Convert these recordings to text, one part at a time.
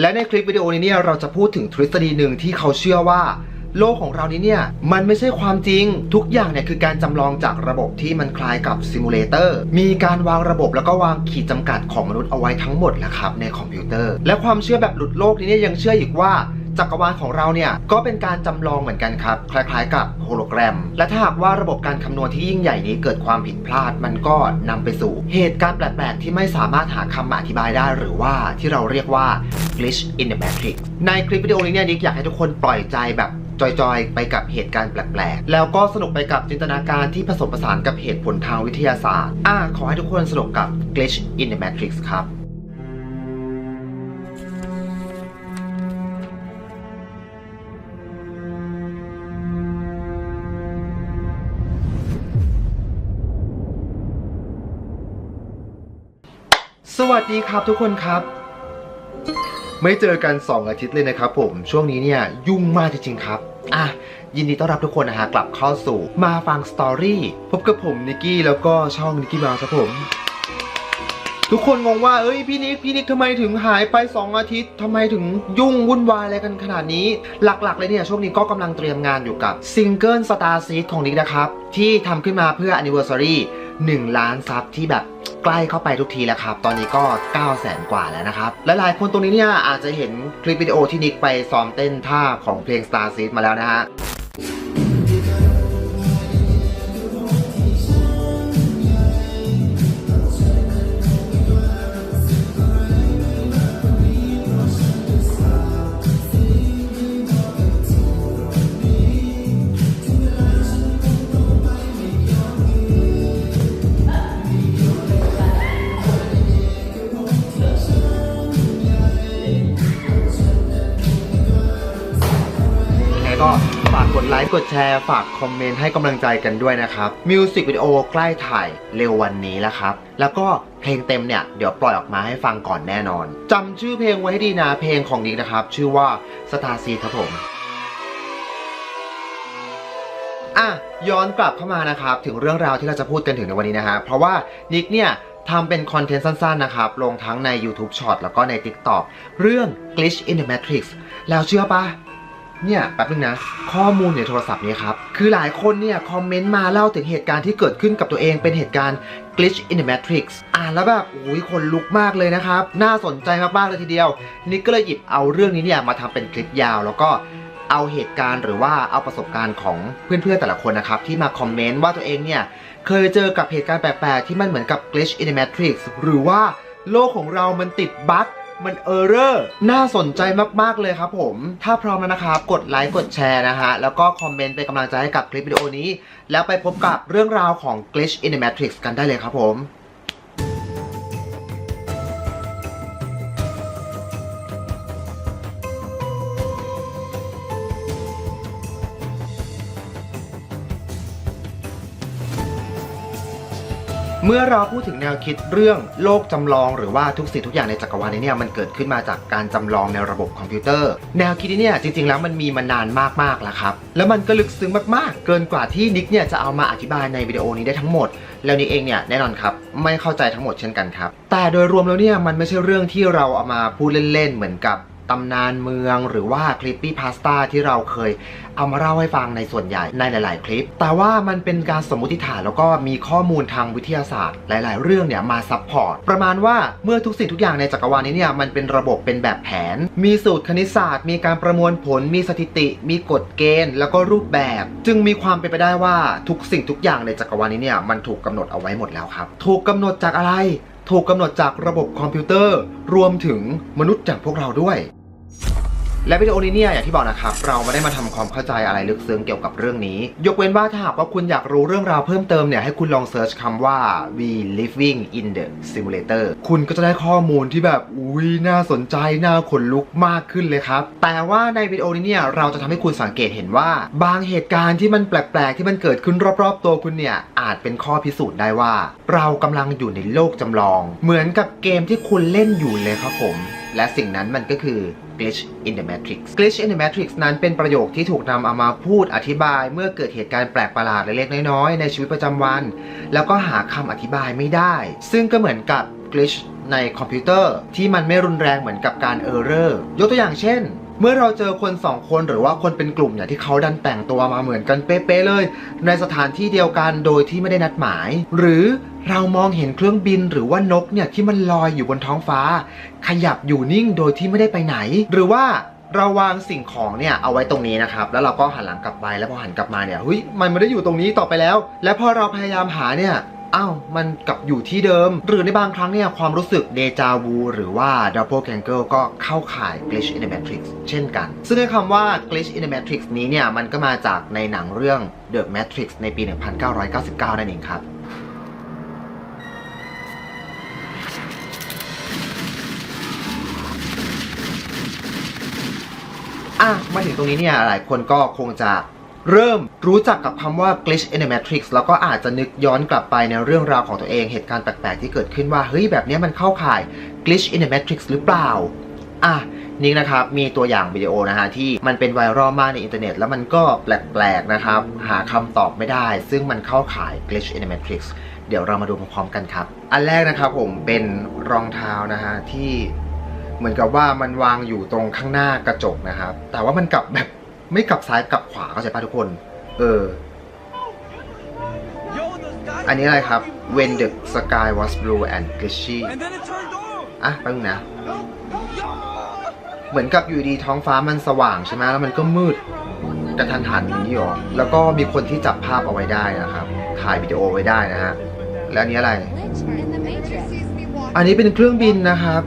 และในคลิปวิดีโอนี้เนี่ยเราจะพูดถึงทฤษฎีหนึ่งที่เขาเชื่อว่า โลกของเรานี้เนี่ยมันไม่ใช่ความจริง ทุกอย่างเนี่ยคือการจำลองจากระบบที่มันคล้ายกับซิมูเลเตอร์มีการวางระบบแล้วก็วางขีดจำกัดของมนุษย์เอาไว้ทั้งหมดแหละครับในคอมพิวเตอร์ และความเชื่อแบบหลุดโลกนี้เนี่ยยังเชื่ออีกว่า จักรวาลของเราเนี่ยก็เป็นการจำลองเหมือนกันครับ คล้ายๆ กับโฮโลแกรม และถ้าหากว่าระบบการคำนวณที่ยิ่งใหญ่นี้เกิดความผิดพลาด มันก็นำไปสู่เหตุการณ์แปลกๆ ที่ไม่สามารถหาคำอธิบายได้ หรือว่าที่เราเรียกว่า glitch in the matrix ในคลิปวิดีโอนี้เนี่ยดิกอยากให้ทุกคนปล่อยใจแบบจอยๆ ไปกับเหตุการณ์แปลกๆ แล้วก็สนุกไปกับจินตนาการที่ผสมผสานกับเหตุผลทางวิทยาศาสตร์ อ่า ขอให้ทุกคนสนุกกับ glitch in the matrix ครับ สวัสดีครับทุกคนครับ ไม่เจอกัน 2 อาทิตย์เลยนะครับผม ช่วงนี้เนี่ยยุ่งมากจริงๆครับ อะ ยินดีต้อนรับทุกคนนะฮะกลับเข้าสู่มาฟังสตอรี่พบกับผมนิกกี้แล้วก็ช่องนิกกี้มาครับผม ทุกคนงงว่าเอ้ยพี่นิกพี่นิกทำไมถึงหายไป 2 อาทิตย์ทำไมถึงยุ่งวุ่นวายอะไรกันขนาดนี้ หลักๆเลยเนี่ยช่วงนี้ก็กำลังเตรียมงานอยู่กับซิงเกิล Star Seed ของนิกนะครับที่ทำขึ้นมาเพื่อ Anniversary 1 ล้านซับที่แบบ ใกล้เข้าไปทุกทีแล้วครับ ตอนนี้ก็ 9 0 0 0 0 0กว่าแล้วนะครับ และหลายคนตรงนี้เนี่ยอาจจะเห็นคลิปวิดีโอที่นิกไปซ้อมเต้นท่าของเพลง Star Seed มาแล้วนะฮะ ค์กดแชร์ฝากคอมเมนต์ให้กำลังใจกันด้วยนะครับมิวสิกวิดีโอใกล้ถ่ายเร็ววันนี้แล้วครับ แล้วก็เพลงเต็มเนี่ย เดี๋ยวปล่อยออกมาให้ฟังก่อนแน่นอนจำชื่อเพลงไว้ให้ดีนะเพลงของนิกนะครับ ชื่อว่า Star Seed ครับผมอะย้อนกลับเข้ามานะครับ ถึงเรื่องราวที่เราจะพูดกันถึงในวันนี้นะฮะเพราะว่านิกเนี่ยทำเป็นคอนเทนต์สั้นๆนะครับ ลงทั้งใน YouTube Short แล้วก็ใน TikTok เรื่อง Glitch in the Matrix แล้วเชื่อปะ เนี่ยแป๊บนึงนะ ข้อมูลในโทรศัพท์นี้ครับ คือหลายคนเนี่ยคอมเมนต์มาเล่าถึงเหตุการณ์ที่เกิดขึ้นกับตัวเองเป็นเหตุการณ์ glitch in the matrix อ่านแล้วแบบอุ้ยคนลุกมากเลยนะครับ น่าสนใจมากๆเลยทีเดียวนิกก็เลยหยิบเอาเรื่องนี้เนี่ยมาทำเป็นคลิปยาวแล้วก็เอาเหตุการณ์หรือว่าเอาประสบการณ์ของเพื่อนๆแต่ละคนนะครับ ที่มาคอมเมนต์ว่าตัวเองเนี่ย เคยเจอกับเหตุการณ์แปลกๆที่มันเหมือนกับ glitch in the matrix หรือว่าโลกของเรามันติดบั๊ก มันเออร์เรอร์น่าสนใจมาก ๆ เลยครับผม ถ้าพร้อมแล้วนะครับ กดไลค์ กดแชร์นะฮะ แล้วก็คอมเมนต์เป็นกำลังใจให้กับคลิปวิดีโอนี้ แล้วไปพบกับเรื่องราวของ Glitch in the Matrix กันได้เลยครับผม เมื่อเราพูดถึงแนวคิดเรื่องโลกจำลอง หรือว่าทุกสิ่งทุกอย่างในจักรวาลนี้เนี่ยมันเกิดขึ้นมาจากการจำลองในระบบคอมพิวเตอร์ แนวคิดนี้เนี่ยจริงๆแล้วมันมีมานานมากๆแล้วครับ แล้วมันก็ลึกซึ้งมากๆ เกินกว่าที่นิกเนี่ยจะเอามาอธิบายในวิดีโอนี้ได้ทั้งหมด แล้วนิกเองเนี่ยแน่นอนครับไม่เข้าใจทั้งหมดเช่นกันครับ แต่โดยรวมแล้วเนี่ยมันไม่ใช่เรื่องที่เราเอามาพูดเล่นๆเหมือนกับ ตำนานเมืองหรือว่าคลิปปี้พาสต้าที่เราเคยเอามาเล่าให้ฟังในส่วนใหญ่ในหลาย ๆ คลิป แต่ว่ามันเป็นการสมมติฐานแล้วก็มีข้อมูลทางวิทยาศาสตร์ หลาย ๆ เรื่องเนี่ยมาซับพอร์ตประมาณว่าเมื่อทุกสิ่งทุกอย่างในจักรวาลนี้เนี่ยมันเป็นระบบเป็นแบบแผน มีสูตรคณิตศาสตร์ มีการประมวลผล มีสถิติ มีกฎเกณฑ์ แล้วก็รูปแบบ จึงมีความเป็นไปได้ว่าทุกสิ่งทุกอย่างในจักรวาลนี้เนี่ยมันถูกกำหนดเอาไว้หมดแล้วครับ ถูกกำหนดจากอะไร ถูกกำหนดจากระบบคอมพิวเตอร์ รวมถึงมนุษย์อย่างพวกเราด้วย และวิดีโอนี้เนี่ยอย่างที่บอกนะครับ เราไม่ได้มาทำความเข้าใจอะไรลึกซึ้งเกี่ยวกับเรื่องนี้ ยกเว้นว่าถ้าหากว่าคุณอยากรู้เรื่องราวเพิ่มเติมเนี่ยให้คุณลองเซิร์ชคำว่า we living in the simulator คุณก็จะได้ข้อมูลที่แบบอุ้ยน่าสนใจ น่าขนลุกมากขึ้นเลยครับ แต่ว่าในวิดีโอนี้เนี่ยเราจะทำให้คุณสังเกตเห็นว่า บางเหตุการณ์ที่มันแปลกๆ ที่มันเกิดขึ้นรอบๆ ตัวคุณเนี่ยอาจเป็นข้อพิสูจน์ได้ว่า เรากำลังอยู่ในโลกจำลอง เหมือนกับเกมที่คุณเล่นอยู่เลยครับผม และสิ่งนั้นมันก็คือ glitch in the matrix glitch in the matrix นั้นเป็นประโยคที่ถูกนำเอามาพูดอธิบาย เมื่อเกิดเหตุการณ์แปลกประหลาดเล็กๆน้อยๆในชีวิตประจำวัน แล้วก็หาคำอธิบายไม่ได้ ซึ่งก็เหมือนกับ glitch ในคอมพิวเตอร์ที่มันไม่รุนแรงเหมือนกับการเออร์เรอร์ยกตัวอย่างเช่น เมื่อเราเจอคนสองคนหรือว่าคนเป็นกลุ่มเนี่ยที่เขาดันแต่งตัวมาเหมือนกันเป๊ะๆเลย ในสถานที่เดียวกันโดยที่ไม่ได้นัดหมาย หรือเรามองเห็นเครื่องบินหรือว่านกเนี่ยที่มันลอยอยู่บนท้องฟ้า ขยับอยู่นิ่งโดยที่ไม่ได้ไปไหน หรือว่าเราวางสิ่งของเนี่ยเอาไว้ตรงนี้นะครับ แล้วเราก็หันหลังกลับไปแล้วพอหันกลับมาเนี่ยเฮ้ยมันไม่ได้อยู่ตรงนี้ต่อไปแล้ว และพอเราพยายามหาเนี่ย อ้าวมันกลับอยู่ที่เดิม หรือในบางครั้งเนี่ยความรู้สึกเดจาวูหรือว่า doppelganger ก็เข้าข่าย glitch in the matrix เช่นกัน ซึ่งในคำว่า glitch in the matrix นี้เนี่ยมันก็มาจากในหนังเรื่อง The Matrix ในปี 1999 นั่นเองครับอะมาถึงตรงนี้เนี่ยหลายคนก็คงจะเริ่ม รู้จักกับคำว่า glitch in the matrix แล้วก็อาจจะนึกย้อนกลับไปในเรื่องราวของตัวเองเหตุการณ์แปลกๆ ที่เกิดขึ้นว่า เฮ้ย แบบนี้มันเข้าข่าย glitch in the matrix หรือเปล่า อะนี่นะครับ มีตัวอย่างวิดีโอนะฮะ ที่มันเป็นไวรัลมากในอินเทอร์เน็ต แล้วมันก็แปลกๆนะครับ หาคำตอบไม่ได้ ซึ่งมันเข้าข่าย glitch in the matrix เดี๋ยวเรามาดูพร้อมๆกันครับ อันแรกนะครับผมเป็นรองเท้านะฮะที่เหมือนกับว่ามันวางอยู่ตรงข้างหน้ากระจกนะครับ แต่ว่ามันกลับแบบไม่กลับซ้ายกลับขวาเข้าใจป่ะทุกคน เออ อันนี้อะไรครับ When the sky was blue and glitchy And then it turned on. อะแป๊บนึงนะ เหมือนกับอยู่ดีท้องฟ้ามันสว่างใช่ไหมแล้วมันก็มืดกระทันหันอย่างนี้หรอ แล้วก็มีคนที่จับภาพเอาไว้ได้นะครับ ถ่ายวิดีโอไว้ได้นะฮะ แล้วอันนี้อะไร Glitch in the Matrix. อันนี้เป็นเครื่องบินนะครับ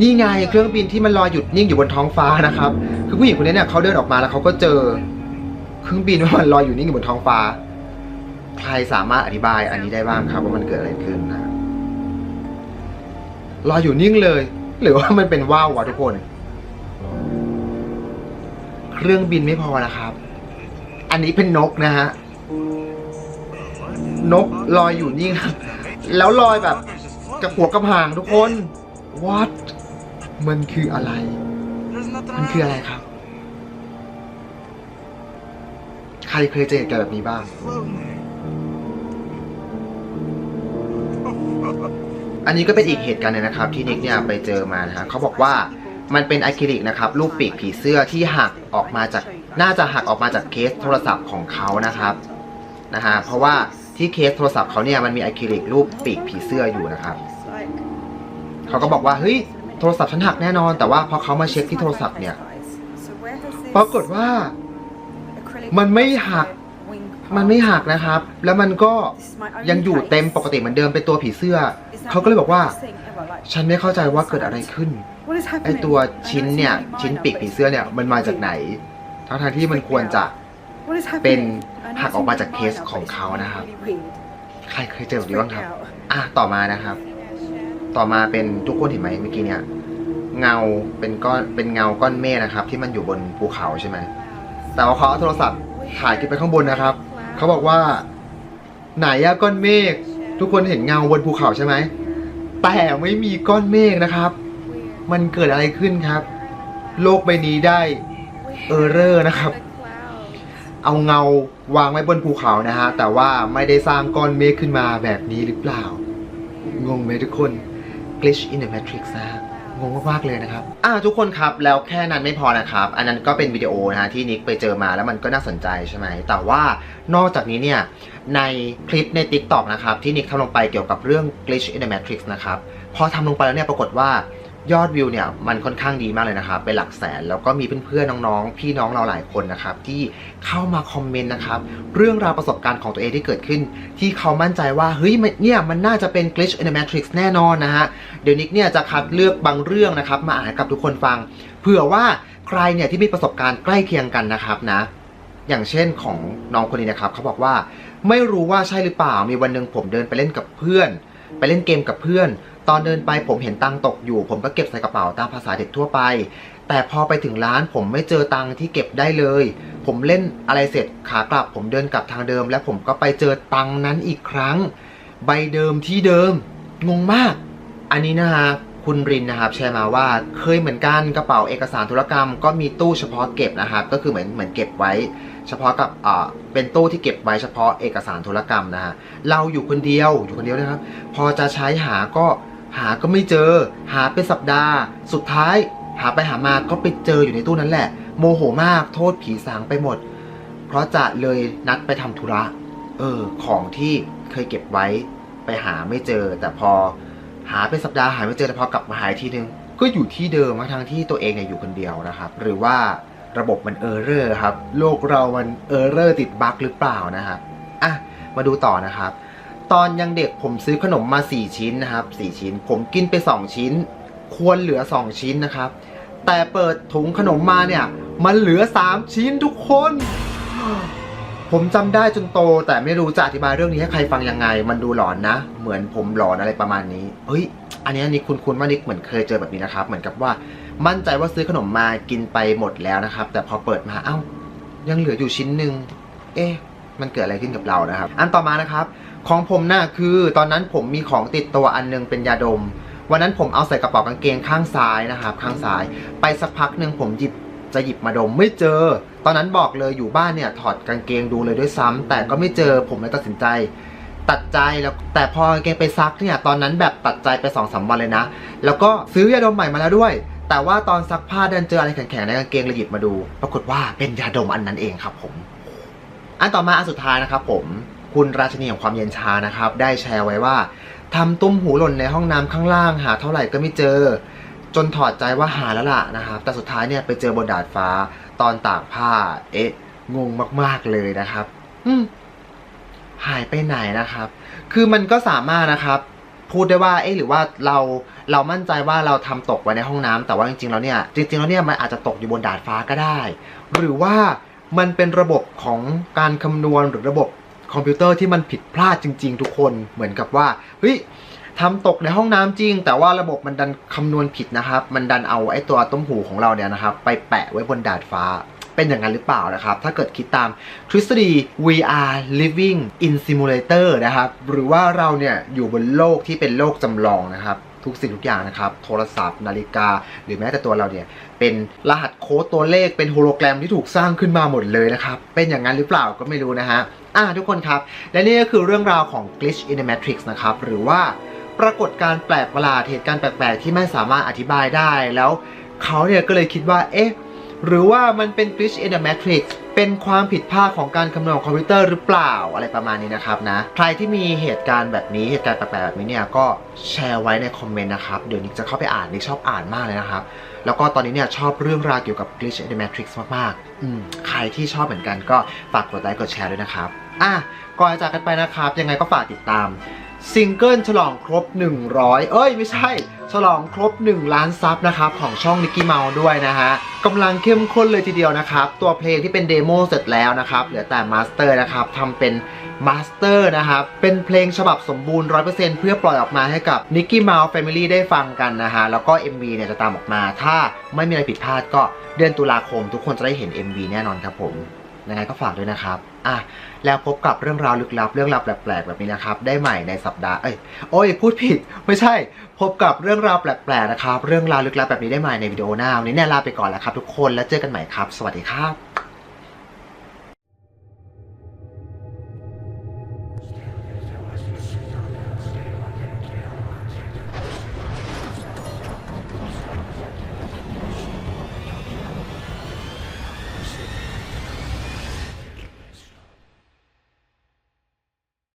นี่ไงเครื่องบินที่มันลอยหยุดนิ่งอยู่บนท้องฟ้านะครับ คือผู้หญิงคนนี้เนี่ยเขาเดินออกมาแล้วเขาก็เจอ เครื่องบินว่ามันลอยอยู่นิ่งอยู่บนท้องฟ้า ใครสามารถอธิบายอันนี้ได้บ้างครับ ว่ามันเกิดอะไรขึ้นนะลอยอยู่นิ่งเลย หรือว่ามันเป็นว่าววะทุกคน เครื่องบินไม่พอนะครับ อันนี้เป็นนกนะฮะนกลอยอยู่นิ่งแล้วลอยแบบกับหัวกับหางทุกคน what มันคืออะไร มันคืออะไรครับ ใครเคยเจอเหตุการณ์แบบนี้บ้าง อันนี้ก็เป็นอีกเหตุการณ์หนึงนะครับ ที่นิกเนี่ยไปเจอมานะฮะเขาบอกว่ามันเป็นอะคริลิกนะครับรูปปีกผีเสื้อที่หักออกมาจากน่าจะหักออกมาจากเคสโทรศัพท์ของเขานะครับนะฮะเพราะว่าที่เคสโทรศัพท์เขาเนี่ยมันมีอะคริลิกรูปปีกผีเสื้ออยู่นะครับเขาก็บอกว่าเฮ้ยโทรศัพท์ฉันหักแน่นอน แต่ว่าพอเขามาเช็คที่โทรศัพท์เนี่ย ปรากฏว่า มันไม่หัก มันไม่หักนะครับ แล้วมันก็ยังอยู่เต็มปกติเหมือนเดิมเป็นตัวผีเสื้อ เขาก็เลยบอกว่า ฉันไม่เข้าใจว่าเกิดอะไรขึ้น ไอตัวชิ้นเนี่ย ชิ้นปีกผีเสื้อเนี่ย มันมาจากไหน ทั้งทางที่มันควรจะเป็นหักออกมาจากเคสของเขานะครับ ใครเคยเจอแบบนี้บ้างครับ อะ ต่อมานะครับ ต่อมาเป็นทุกคนเห็นไหมเมื่อกี้เนี่ย เงาเป็นก้อนเป็นเงาก้อนเมฆนะครับ ที่มันอยู่บนภูเขาใช่ไหม แต่ว่าเขาเอาโทรศัพท์ถ่ายขึ้นไปข้างบนนะครับ เขาบอกว่า ไหนอะก้อนเมฆทุกคนเห็นเงาบนภูเขาใช่ไหมแต่ไม่มีก้อนเมฆนะครับ มันเกิดอะไรขึ้นครับ โลกใบนี้ได้เออร์เรอร์นะครับ เอาเงาวางไว้บนภูเขานะฮะแต่ว่าไม่ได้สร้างก้อนเมฆขึ้นมาแบบนี้หรือเปล่า งงไหมทุกคน glitch in the matrix นะฮะ งงมากๆเลยนะครับอ่าทุกคนครับแล้วแค่นั้นไม่พอนะครับ อันนั้นก็เป็นวิดีโอนะฮะที่นิกไปเจอมาแล้วมันก็น่าสนใจใช่ไหมแต่ว่านอกจากนี้เนี่ยในคลิปใน TikTok นะครับที่นิกทำลงไปเกี่ยวกับเรื่อง glitch in the matrix นะครับพอทำลงไปแล้วเนี่ยปรากฏว่า ยอดวิวเนี่ยมันค่อนข้างดีมากเลยนะครับเป็นหลักแสนแล้วก็มีเพื่อนๆน้องๆ พี่น้องเราหลายคนนะครับที่เข้ามาคอมเมนต์นะครับเรื่องราวประสบการณ์ของตัวเองที่เกิดขึ้น ที่เขามั่นใจว่าเฮ้ยมันเนี่ยมันน่าจะเป็น glitch in the matrix แน่นอนนะฮะเดี๋ยวนิกเนี่ยจะคัดเลือกบางเรื่องนะครับมาอ่านกับทุกคนฟัง เผื่อว่าใครเนี่ยที่มีประสบการณ์ใกล้เคียงกันนะครับนะอย่างเช่นของน้องคนนี้นะครับเขาบอกว่าไม่รู้ว่าใช่หรือเปล่ามีวันหนึ่งผมเดินไปเล่นกับเพื่อน ไปเล่นเกมกับเพื่อน ตอนเดินไปผมเห็นตังค์ตกอยู่ ผมก็เก็บใส่กระเป๋าตามภาษาเด็กทั่วไป แต่พอไปถึงร้านผมไม่เจอตังค์ที่เก็บได้เลย ผมเล่นอะไรเสร็จขากลับ ผมเดินกลับทางเดิม และผมก็ไปเจอตังค์นั้นอีกครั้ง ใบเดิมที่เดิม งงมาก อันนี้นะฮะคุณรินนะครับแชร์มาว่าเคยเหมือนกันกระเป๋าเอกสารธุรกรรม ก็มีตู้เฉพาะเก็บนะครับก็คือเหมือนเหมือนเก็บไว้ เฉพาะกับอ่าเป็นตู้ที่เก็บไว้เฉพาะเอกสารธุรกรรมนะฮะเราอยู่คนเดียวอยู่คนเดียวนะครับ พอจะใช้หาก็ หาก็ไม่เจอ หาเป็นสัปดาห์ สุดท้าย หาไปหามาก็ไปเจออยู่ในตู้นั้นแหละ โมโหมากโทษผีสางไปหมด เพราะจะเลยนัดไปทำธุระ เออ ของที่เคยเก็บไว้ไปหาไม่เจอ แต่พอหาเป็นสัปดาห์หาไม่เจอแต่พอกลับมาหาอีกทีนึง ก็อยู่ที่เดิมทั้งที่ตัวเองเนี่ยอยู่คนเดียวนะครับ หรือว่าระบบมันเออร์เรอร์ครับ โลกเรามันเออร์เรอร์ติดบั๊กหรือเปล่านะครับอะมาดูต่อนะครับ ตอนยังเด็กผมซื้อขนมมา 4 ชิ้นนะครับ 4 ชิ้น ผมกินไป 2 ชิ้น ควรเหลือ 2 ชิ้นนะครับ แต่เปิดถุงขนมมาเนี่ย มันเหลือ 3 ชิ้นทุกคน ผมจำได้จนโต แต่ไม่รู้จะอธิบายเรื่องนี้ให้ใครฟังยังไง มันดูหลอนนะ เหมือนผมหลอนอะไรประมาณนี้ เฮ้ย อันนี้นิกคุณคุณว่านิกเหมือนเคยเจอแบบนี้นะครับ เหมือนกับว่ามั่นใจว่าซื้อขนมมากินไปหมดแล้วนะครับ แต่พอเปิดมาเอ้า ยังเหลืออยู่ชิ้นหนึ่งเอ๊ะมันเกิดอะไรขึ้นกับเรานะครับ อันต่อมานะครับ ของผมน่ะคือตอนนั้นผมมีของติดตัวอันหนึงเป็นยาดม วันนั้นผมเอาใส่กระเป๋ากางเกงข้างซ้ายนะครับข้างซ้าย ไปสักพักหนึ่งผมหยิบจะหยิบมาดมไม่เจอ ตอนนั้นบอกเลยอยู่บ้านเนี่ยถอดกางเกงดูเลยด้วยซ้ำแต่ก็ไม่เจอผมเลยตัดสินใจ ตัดใจแล้วแต่พอกางเกงไปซักเนี่ยตอนนั้นแบบตัดใจไปสองสามวันเลยนะ แล้วก็ซื้อยาดมใหม่มาแล้วด้วย แต่ว่าตอนซักผ้าดินเจออะไรแข็งๆในกางเกงเลยหยิบมาดู ปรากฏว่าเป็นยาดมอันนั้นเองครับผม อันต่อมาอันสุดท้ายนะครับผม คุณราชนีของความเย็นชานะครับ ได้แชร์ไว้ว่าทำตุ้มหูหล่นในห้องน้ำข้างล่างหาเท่าไหร่ก็ไม่เจอ จนถอดใจว่าหาแล้วล่ะนะครับ แต่สุดท้ายเนี่ยไปเจอบนดาดฟ้าตอนตากผ้า เอ๊ะ งงมาก ๆเลยนะครับ อืมหายไปไหนนะครับ คือมันก็สามารถนะครับ พูดได้ว่า เอ๊ะหรือว่าเราเรามั่นใจว่าเราทำตกไว้ในห้องน้ำแต่ว่าจริงๆแล้วเนี่ย จริงๆแล้วเนี่ยมันอาจจะตกอยู่บนดาดฟ้าก็ได้ หรือว่ามันเป็นระบบของการคำนวณหรือระบบ คอมพิวเตอร์ที่มันผิดพลาดจริง ๆ ทุกคนเหมือนกับว่าเฮ้ยทำตกในห้องน้ำจริง แต่ว่าระบบมันดันคำนวณผิดนะครับ มันดันเอาไอ้ตัวต้มหูของเราเนี่ยนะครับ ไปแปะไว้บนดาดฟ้า เป็นอย่างนั้นหรือเปล่านะครับ ถ้าเกิดคิดตามทฤษฎี VR living in simulator นะครับ หรือว่าเราเนี่ยอยู่บนโลกที่เป็นโลกจำลองนะครับ ทุกสิ่งทุกอย่างนะครับ โทรศัพท์ นาฬิกา หรือแม้แต่ตัวเราเนี่ย เป็นรหัสโค้ดตัวเลขเป็นโฮโลแกรมที่ถูกสร้างขึ้นมาหมดเลยนะครับ เป็นอย่างนั้นหรือเปล่าก็ไม่รู้นะฮะอ่าทุกคนครับ และนี่ก็คือเรื่องราวของ glitch in the matrix นะครับ หรือว่าปรากฏการแปลกประหลาดเหตุการณ์แปลกๆ ที่ไม่สามารถอธิบายได้แล้วเขาเนี่ยก็เลยคิดว่าเอ๊ะ หรือว่ามันเป็น glitch in the matrix เป็นความผิดพลาดของการคำนวณของคอมพิวเตอร์หรือเปล่าอะไรประมาณนี้นะครับนะ ใครที่มีเหตุการณ์แบบนี้เหตุการณ์แปลกๆแบบนี้เนี่ยก็แชร์ไว้ในคอมเมนต์นะครับ เดี๋ยวนิกจะเข้าไปอ่านนิกชอบอ่านมากเลยนะครับ แล้วก็ตอนนี้เนี่ยชอบเรื่องราวเกี่ยวกับ glitch in the matrix มากๆอืมใครที่ชอบเหมือนกันก็ฝากกดไลค์กดแชร์ด้วยนะครับอะก่อนจะจากกันไปนะครับ ยังไงก็ฝากติดตาม ซิงเกิลฉลองครบ 100 เอ้ยไม่ใช่ ฉลองครบ 1 ล้านซับนะครับของช่องนิกกี้เมาด้วยนะฮะกำลังเข้มข้นเลยทีเดียวนะครับ ตัวเพลงที่เป็นเดโมเสร็จแล้วนะครับเหลือแต่มาสเตอร์นะครับทำเป็นมาสเตอร์นะครับ เป็นเพลงฉบับสมบูรณ์ 100%เพื่อปล่อยออกมาให้กับ Nicky Mouse Family ได้ฟังกันนะฮะ แล้วก็ MV เนี่ยจะตามออกมา ถ้าไม่มีอะไรผิดพลาดก็เดือนตุลาคม ทุกคนจะได้เห็น MV แน่นอนครับผม ยังไงก็ฝากด้วยนะครับ อะ แล้วพบกับเรื่องราวลึกลับ เรื่องราวแปลกๆแบบนี้นะครับ ได้ใหม่ในสัปดาห์เอ้ยโอ้ยพูดผิด ไม่ใช่ พบกับเรื่องราวแปลกๆนะครับ เรื่องราวลึกลับแบบนี้ได้ใหม่ในวิดีโอหน้าวันนี้เน่ลาไปก่อนแล้วครับทุกคนแล้วเจอกันใหม่ครับ สวัสดีครับ